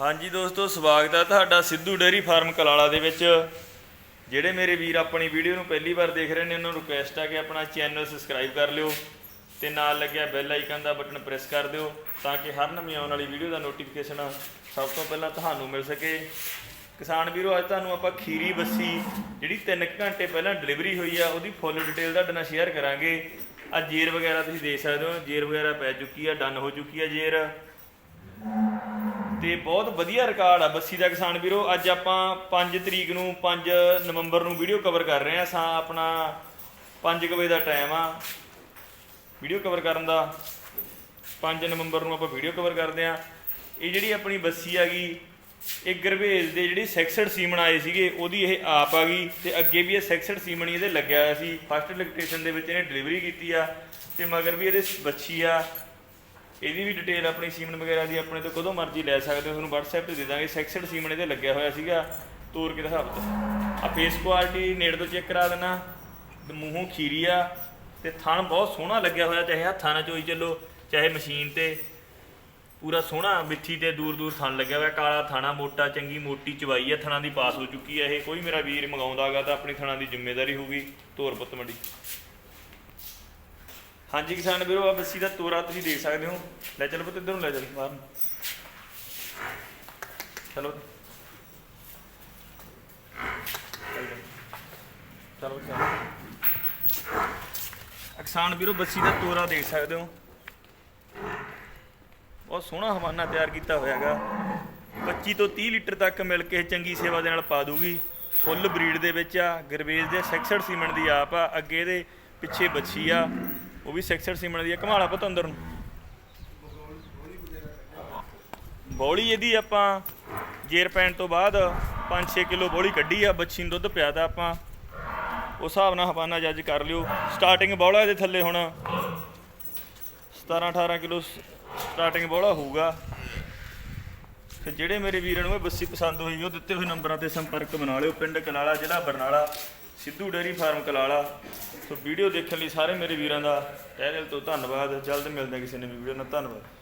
ਹਾਂਜੀ ਦੋਸਤੋ, ਸਵਾਗਤ ਹੈ ਤੁਹਾਡਾ ਸਿੱਧੂ ਡੇਅਰੀ ਫਾਰਮ ਕਲਾਲਾ ਦੇ ਵਿੱਚ। ਜਿਹੜੇ ਮੇਰੇ ਵੀਰ ਆਪਣੀ ਵੀਡੀਓ ਨੂੰ ਪਹਿਲੀ ਵਾਰ ਦੇਖ ਰਹੇ ਨੇ, ਉਹਨਾਂ ਨੂੰ ਰਿਕੁਐਸਟ ਆ ਕਿ ਆਪਣਾ ਚੈਨਲ ਸਬਸਕ੍ਰਾਈਬ ਕਰ ਲਿਓ ਤੇ ਨਾਲ ਲੱਗਿਆ ਬੈਲ ਆਈਕਨ ਦਾ ਬਟਨ ਪ੍ਰੈਸ ਕਰ ਦਿਓ ਤਾਂ ਕਿ ਹਰ ਨਵੀਂ ਆਉਣ ਵਾਲੀ ਵੀਡੀਓ ਦਾ ਨੋਟੀਫਿਕੇਸ਼ਨ ਸਭ ਤੋਂ ਪਹਿਲਾਂ ਤੁਹਾਨੂੰ ਮਿਲ ਸਕੇ। ਕਿਸਾਨ ਵੀਰੋ, ਅੱਜ ਤੁਹਾਨੂੰ ਆਪਾਂ ਖੀਰੀ ਬੱਸੀ, ਜਿਹੜੀ 3 ਘੰਟੇ ਪਹਿਲਾਂ ਡਿਲੀਵਰੀ ਹੋਈ ਆ, ਉਹਦੀ ਫੁੱਲ ਡਿਟੇਲ ਤੁਹਾਡੇ ਨਾਲ ਸ਼ੇਅਰ ਕਰਾਂਗੇ। ਆ ਜੇਰ ਵਗੈਰਾ ਤੁਸੀਂ ਦੇਖ ਸਕਦੇ ਹੋ, ਜੇਰ ਵਗੈਰਾ ਪੈ ਚੁੱਕੀ ਆ ਡਨ ਹੋ ਚੁੱਕੀ ਆ ਜੇਰ। ਤੇ ਬਹੁਤ ਵਧੀਆ ਰਿਕਾਰਡ ਆ ਬੱਸੀ ਦਾ ਕਿਸਾਨ ਵੀਰੋ। ਅੱਜ ਆਪਾਂ 5 ਤਰੀਕ ਨੂੰ 5 ਨਵੰਬਰ ਨੂੰ ਵੀਡੀਓ ਕਵਰ ਕਰ ਰਹੇ ਆ। ਸਾ ਆਪਣਾ 5 ਵਜੇ ਦਾ ਟਾਈਮ ਆ। ਵੀਡੀਓ ਕਵਰ ਕਰਨ ਦਾ। 5 ਨਵੰਬਰ ਨੂੰ ਆਪਾਂ ਵੀਡੀਓ ਕਵਰ ਕਰਦੇ ਆ। ਇਹ ਜਿਹੜੀ ਆਪਣੀ ਬੱਸੀ ਆ ਗਈ, ਇਹ ਗਰਵੇਜ ਦੇ ਜਿਹੜੀ ਸੈਕਸਡ ਸੀਮਨ ਆਏ ਸੀਗੇ, ਉਹਦੀ ਇਹ ਆਪ ਆ ਗਈ ਤੇ ਅੱਗੇ ਵੀ ਇਹ ਸੈਕਸਡ ਸੀਮਨ ਹੀ ਇਹਦੇ ਲੱਗਿਆ ਹੋਇਆ ਸੀ। ਫਸਟ ਇਲੈਕਟ੍ਰੀਸ਼ਨ ਦੇ ਵਿੱਚ ਇਹਨੇ ਡਿਲੀਵਰੀ ਕੀਤੀ ਆ ਤੇ ਮਗਰ ਵੀ ਇਹਦੇ ਬੱਚੀ ਆ। ਇਹਦੀ ਵੀ ਡਿਟੇਲ ਆਪਣੀ ਸੀਮਨ ਵਗੈਰਾ ਦੀ ਆਪਣੇ ਤੋਂ ਕਦੋਂ ਮਰਜ਼ੀ ਲੈ ਸਕਦੇ ਹੋ, ਤੁਹਾਨੂੰ WhatsApp ਤੇ ਦੇ ਦਾਂਗੇ। ਸੈਕਸਡ ਸੀਮਨ ਇਹਦੇ ਲੱਗਿਆ ਹੋਇਆ ਸੀਗਾ, ਤੋਰ ਕੇ ਹਿਸਾਬ ਤੋਂ ਆ ਫੇਸ ਕੁਆਲਿਟੀ ਨੇੜ ਤੋਂ ਚੈੱਕ ਕਰਾ ਦੇਣਾ। ਤੇ ਮੂੰਹੋਂ ਖੀਰੀ ਆ, ਤੇ ਥਣ ਬਹੁਤ ਸੋਹਣਾ ਲੱਗਿਆ ਹੋਇਆ, ਚਾਹੇ ਹੱਥਾਂ ਨਾਲ ਚੋਈ ਚੱਲੋ, ਚਾਹੇ ਮਸ਼ੀਨ ਤੇ। ਪੂਰਾ ਸੋਹਣਾ ਮਿੱਠੀ ਤੇ ਦੂਰ ਦੂਰ ਥਣ ਲੱਗਿਆ ਹੋਇਆ, ਕਾਲਾ ਥਾਣਾ ਮੋਟਾ, ਚੰਗੀ ਮੋਟੀ ਚਵਾਈ ਆ, ਥਣਾ ਦੀ ਪਾਸ ਹੋ ਚੁੱਕੀ ਆ ਇਹ। ਕੋਈ ਮੇਰਾ ਵੀਰ ਮੰਗਾਉਂਦਾਗਾ ਤਾਂ ਆਪਣੀ ਥਣਾ ਦੀ ਜ਼ਿੰਮੇਵਾਰੀ ਹੋਊਗੀ। ਤੋਰ ਪੁੱਤ ਮੰਡੀ। ਹਾਂਜੀ ਕਿਸਾਨ ਵੀਰੋ ਆ ਬੱਸੀ ਦਾ ਤੋਰਾ ਤੁਸੀਂ ਦੇਖ ਸਕਦੇ ਹੋ। ਲੈ ਚੱਲ ਪੁੱਤ ਇੱਧਰ ਨੂੰ ਲੈ ਚੱਲ, ਬਾਹਰ ਨੂੰ। ਚਲੋ। ਚਲੋ ਚਲੋ। ਕਿਸਾਨ ਵੀਰੋ ਬੱਸੀ ਦਾ ਤੋਰਾ ਦੇਖ ਸਕਦੇ ਹੋ। ਬਹੁਤ ਸੋਹਣਾ ਹਵਾਨਾ ਤਿਆਰ ਕੀਤਾ ਹੋਇਆਗਾ 25 ਤੋਂ 30 ਲੀਟਰ ਤੱਕ ਮਿਲ ਕੇ ਚੰਗੀ ਸੇਵਾ ਦੇ ਨਾਲ ਪਾ ਦੂਗੀ। ਫੁੱਲ ਬਰੀਡ ਦੇ ਵਿੱਚ ਆ ਗਰਵੇਜ ਦੇ ਸੈਕਸਡ ਸੀਮੈਂਟ ਦੀ ਆਪ ਆ, ਅੱਗੇ ਦੇ ਪਿੱਛੇ ਬੱਛੀ ਆ। ਉਹ ਵੀ ਸੈਕਸਡ ਸੀਮਣ ਦੀ ਆ ਘਮਾਲਾ ਪੁੱਤ ਅੰਦਰ ਨੂੰ। ਬੋਲੀ ਇਹਦੀ ਆਪਾਂ ਜੇਰ ਪੈਣ ਤੋਂ ਬਾਅਦ 5-6 ਕਿਲੋ ਬੋਲੀ ਕੱਢੀ ਆ, ਬੱਚੀ ਨੂੰ ਦੁੱਧ ਪਿਆਦਾ ਆਪਾਂ। ਉਸ ਹਿਸਾਬ ਨਾਲ ਹਵਾਨਾ ਜੱਜ ਕਰ ਲਿਓ। ਸਟਾਰਟਿੰਗ ਬੋਲਾ ਇਹਦੇ ਥੱਲੇ ਹੁਣ। 17-18 ਕਿਲੋ ਸਟਾਰਟਿੰਗ ਬੋਲਾ ਹੋਊਗਾ। ਤੇ ਜਿਹੜੇ ਮੇਰੇ ਵੀਰਾਂ ਨੂੰ ਇਹ ਬੱਸੀ ਪਸੰਦ ਹੋਈ, ਉਹ ਦਿੱਤੇ ਹੋਏ ਨੰਬਰਾਂ ਤੇ ਸੰਪਰਕ ਬਣਾ ਲਿਓ। ਪਿੰਡ ਕਨਾਲਾ, ਜ਼ਿਲ੍ਹਾ Barnala. Sidhu dairy farm Kalala. So video ਦੇਖਣ ਲਈ ਸਾਰੇ ਮੇਰੇ ਵੀਰਾਂ ਦਾ ਤਹਿ ਦਿਲ ਤੋਂ ਧੰਨਵਾਦ। ਜਲਦ ਮਿਲਦੇ ਹਾਂ ਕਿਸੇ ਨਵੀਂ ਵੀਡੀਓ ਨਾਲ। ਧੰਨਵਾਦ।